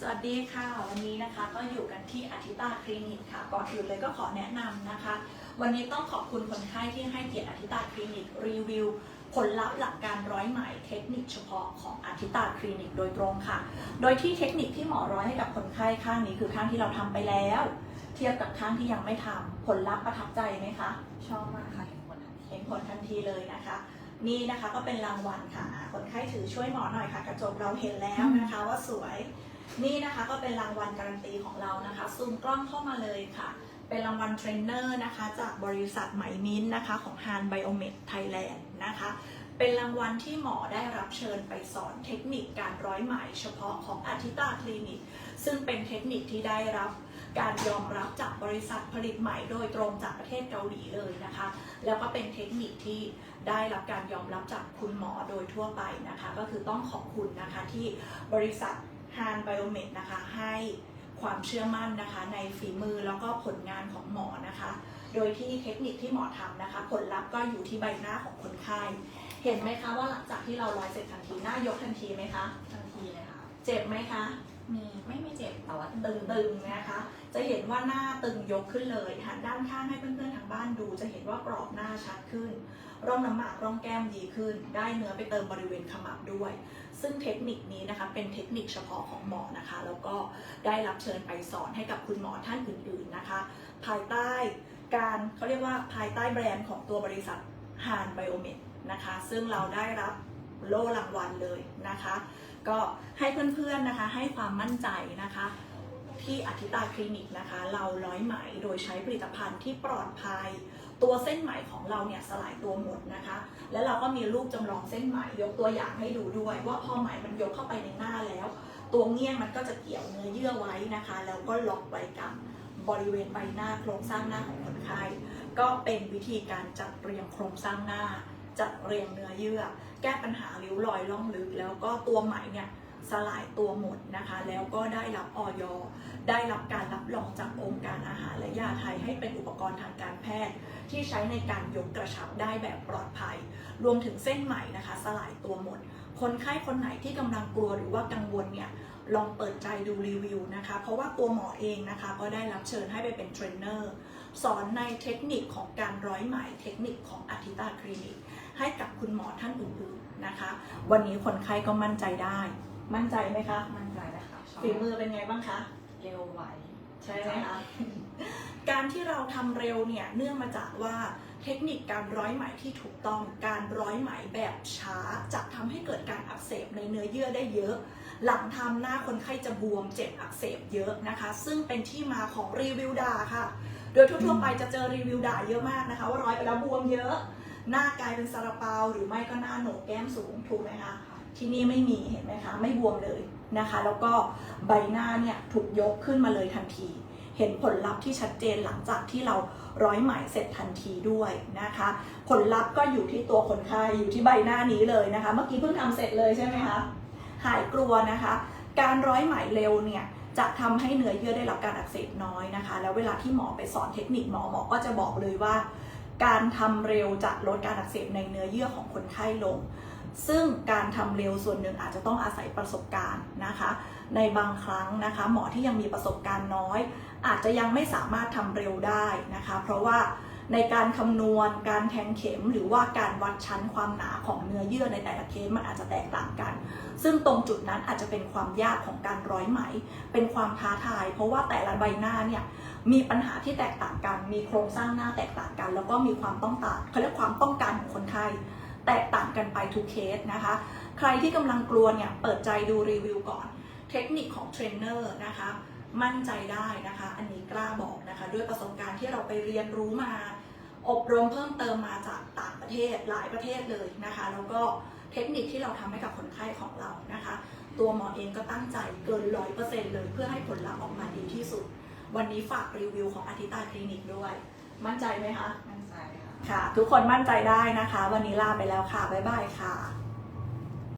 สวัสดีค่ะ วันนี้นะคะก็อยู่กันที่อาทิตาคลินิกค่ะ ก่อนอื่นเลยก็ขอแนะนำนะคะ วันนี้ต้องขอบคุณคนไข้ที่ให้เกียรติอาทิตาคลินิกรีวิว ผลลัพธ์หลักการร้อยไหมเทคนิคเฉพาะของอาทิตาคลินิกโดยตรงค่ะ โดยที่เทคนิคที่หมอร้อยให้กับคนไข้ข้างนี้คือข้างที่เราทำไปแล้ว เทียบกับข้างที่ยังไม่ทำผลลัพธ์ประทับใจไหมคะ ชอบมากค่ะเห็นผลทันทีเห็นผลทันทีเลยนะคะนี่นะคะก็เป็นรางวัลค่ะอ่าคนไข้ถือช่วยหมอหน่อยค่ะ กระจกเราเห็นแล้วนะคะว่าสวย นี่นะคะก็เป็นรางวัลการันตีของเรานะคะซูมกล้องเข้ามาเลยค่ะ เป็นรางวัลเทรนเนอร์นะคะจากบริษัทไหมมิ้นนะคะของ Han Biomed Thailand นะคะเป็นรางวัลที่หมอได้รับเชิญไปสอนเทคนิคการร้อยไหมเฉพาะของอาทิตาคลินิก ซึ่งเป็นเทคนิคที่ได้รับการยอมรับจากบริษัทผลิตไหมโดยตรงจากประเทศเกาหลีเลยนะคะ แล้วก็เป็นเทคนิคที่ได้รับการยอมรับจากคุณหมอโดยทั่วไปนะคะ ก็คือต้องขอบคุณนะคะที่บริษัท Han Biomed นะคะให้ความเชื่อมั่นนะคะในฝีมือแล้วก็ผลงานของหมอนะคะ โดยที่เทคนิคที่หมอทำนะคะ ผลลัพธ์ก็อยู่ที่ใบหน้าของคนไข้ เห็นไหมคะว่าหลังจากที่เราร้อยเสร็จทันทีหน้ายกทันทีไหมคะ ทันทีเลยค่ะ เจ็บไหมคะ มีไม่ไม่เจ็บแต่ว่าตึงๆนะคะ จะเห็นว่าหน้าตึงยกขึ้นเลยหันด้านข้างให้เพื่อนๆทางบ้านดู จะเห็นว่ากรอบหน้าชัดขึ้น ร่องน้ำหมากร่องแก้มดีขึ้น ได้เนื้อไปเติมบริเวณขมับด้วย ซึ่งเทคนิคนี้นะคะ เป็นเทคนิคเฉพาะของหมอนะคะ แล้วก็ได้รับเชิญไปสอนให้กับคุณหมอท่านอื่นๆนะคะ ภายใต้การเขาเรียกว่าภายใต้แบรนด์ของตัวบริษัท Han Biomed นะคะ ซึ่งเราได้รับ โล่รางวัลเลยนะคะ ก็ให้เพื่อนๆนะคะให้ความมั่นใจนะคะที่อธิตาคลินิกนะคะ เราร้อยไหมโดยใช้ผลิตภัณฑ์ที่ปลอดภัย ตัวเส้นไหมของเราเนี่ยสลายตัวหมดนะคะ แล้วเราก็มีรูปจำลองเส้นไหมยกตัวอย่างให้ดูด้วย ว่าพอไหมมันยกเข้าไปในหน้าแล้ว ตัวเงี้ยมันก็จะเกี่ยวเนื้อเยื่อไว้นะคะ แล้วก็ล็อกไว้กับบริเวณใบหน้าโครงสร้างหน้าของคนไข้ก็เป็นวิธีการจัดเรียงโครงสร้างหน้า จัดเรียงเนื้อเยื่อ แก้ปัญหาริ้วรอยล่องลึก แล้วก็ตัวไหมเนี่ยสลายตัวหมดนะคะ แล้วก็ได้รับออยได้รับการรับรองจากองค์การอาหารและยาไทยให้เป็นอุปกรณ์ทางการแพทย์ ที่ใช้ในการยกกระชับได้แบบปลอดภัย รวมถึงเส้นไหมนะคะ สลายตัวหมด คนไข้คนไหนที่กำลังกลัวหรือว่ากังวลเนี่ยลองเปิดใจดูรีวิวนะคะ เพราะว่าตัวหมอเองนะคะ ก็ได้รับเชิญให้ไปเป็นเทรนเนอร์ สอนในเทคนิคของการร้อยไหมเทคนิคของอาทิตาคลินิก ให้กับคุณหมอท่านอื่นๆนะคะ วันนี้คนไข้ก็มั่นใจได้ มั่นใจไหมคะ มั่นใจเลยค่ะชอบฝีมือเป็นไงบ้างคะ เร็วไวใช่ไหมคะ การที่เราทำเร็วเนี่ยเนื่องมาจากว่าเทคนิคการร้อยไหมที่ถูกต้อง การร้อยไหมแบบช้าจะทำให้เกิดการอักเสบในเนื้อเยื่อได้เยอะ หลังทำหน้าคนไข้จะบวมเจ็บอักเสบเยอะนะคะ ซึ่งเป็นที่มาของรีวิวด่าค่ะ โดยทั่วๆไปจะเจอรีวิวด่าเยอะมากนะคะ ว่าร้อยไปแล้วบวมเยอะ หน้ากลายเป็นซาลาเปา หรือไม่ก็หน้าโหนกแก้มสูงถูกไหมคะที่นี่ไม่มีเห็นไหมคะ ไม่บวมเลยนะคะ แล้วก็ใบหน้าเนี่ยถูกยกขึ้นมาเลยทันที เห็นผลลัพธ์ที่ชัดเจนหลังจากที่เราร้อยไหมเสร็จทันทีด้วยนะคะ ผลลัพธ์ก็อยู่ที่ตัวคนไข้อยู่ที่ใบหน้านี้เลยนะคะ เมื่อกี้เพิ่งทำเสร็จเลยใช่ไหมคะหายกลัวนะคะ การร้อยไหมเร็วเนี่ย จะทำให้เนื้อเยื่อได้รับการอักเสบน้อยนะคะ แล้วเวลาที่หมอไปสอนเทคนิคหมอหมอก็จะบอกเลยว่า การทำเร็วจะลดการอักเสบในเนื้อเยื่อของคนไข้ลง ซึ่งการทำเร็วส่วนหนึ่งอาจจะต้องอาศัยประสบการณ์นะคะ ในบางครั้งนะคะ หมอที่ยังมีประสบการณ์น้อย อาจจะยังไม่สามารถทำเร็วได้นะคะ เพราะว่าในการคำนวณการแทงเข็มหรือว่าการวัดชั้นความหนาของเนื้อเยื่อในแต่ละเคสมันอาจจะแตกต่างกัน ซึ่งตรงจุดนั้นอาจจะเป็นความยากของการร้อยไหม เป็นความท้าทาย เพราะว่าแต่ละใบหน้าเนี่ยมีปัญหาที่แตกต่างกัน มีโครงสร้างหน้าแตกต่างกัน แล้วก็มีความต้องการเขาเรียกความต้องการของคนไข้แตกต่างกันไปทุกเคสนะคะ ใครที่กำลังกลัวเนี่ยเปิดใจดูรีวิวก่อน เทคนิคของเทรนเนอร์นะคะมั่นใจได้นะคะ อันนี้กล้าบอกนะคะ ด้วยประสบการณ์ที่เราไปเรียนรู้มา อบรมเพิ่มเติมมาจากต่างประเทศหลายประเทศเลยนะคะ แล้วก็ เทคนิคที่เราทำให้กับคนไข้ของเรานะคะ ตัวหมอเองก็ตั้งใจเกินร้อยเปอร์เซ็นต์เลย เพื่อให้ผลลัพธ์ออกมาดีที่สุด วันนี้ฝากรีวิวของอาทิตาคลินิกด้วย มั่นใจไหมคะ มั่นใจค่ะ ค่ะ ทุกคนมั่นใจได้นะคะ วันนี้ลาไปแล้วค่ะ บ๊ายบายค่ะ